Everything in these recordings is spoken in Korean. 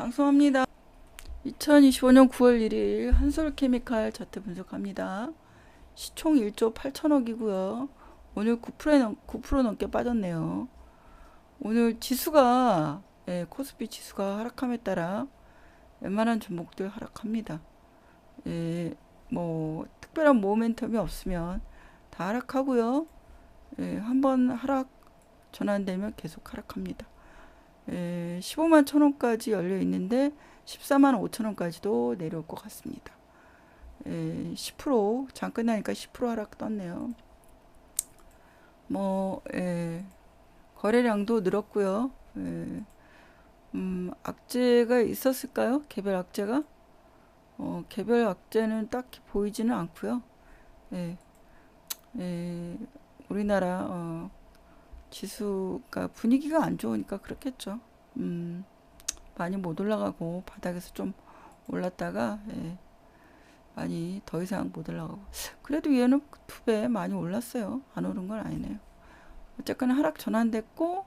방송합니다. 2025년 9월 1일 한솔케미칼 차트 분석합니다. 시총 1조 8천억이고요. 오늘 9% 넘, 9% 넘게 빠졌네요. 오늘 지수가 예, 코스피 지수가 하락함에 따라 웬만한 종목들 하락합니다. 예, 뭐 특별한 모멘텀이 없으면 다 하락하고요. 예, 한번 하락 전환되면 계속 하락합니다. 예, 15만 천 원까지 열려 있는데 14만 5천 원까지도 내려올 것 같습니다. 예, 10%장 끝나니까 10% 하락 떴네요. 뭐 예, 거래량도 늘었고요. 예, 음, 악재가 있었을까요? 개별 악재가? 어, 개별 악재는 딱히 보이지는 않고요. 예, 예, 우리나라 어, 지수가 분위기가 안 좋으니까 그렇겠죠. 음, 많이 못 올라가고 바닥에서 좀 올랐다가 예, 많이 더 이상 못 올라가고 그래도 얘는 두 배 많이 올랐어요. 안 오른 건 아니네요. 어쨌거나 하락 전환됐고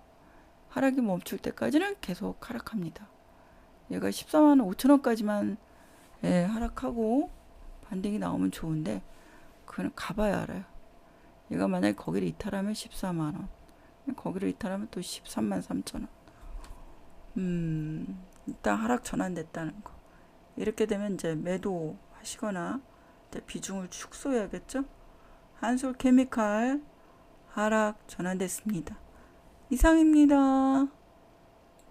하락이 멈출 때까지는 계속 하락합니다. 얘가 14만 5천 원까지만 예, 하락하고 반등이 나오면 좋은데 그거는 가봐야 알아요. 얘가 만약에 거기를 이탈하면 14만 원. 거기를 이탈하면 또 13만 3천 원. 음, 일단 하락 전환됐다는 거. 이렇게 되면 이제 매도 하시거나 이제 비중을 축소해야겠죠? 한솔 케미칼 하락 전환됐습니다. 이상입니다.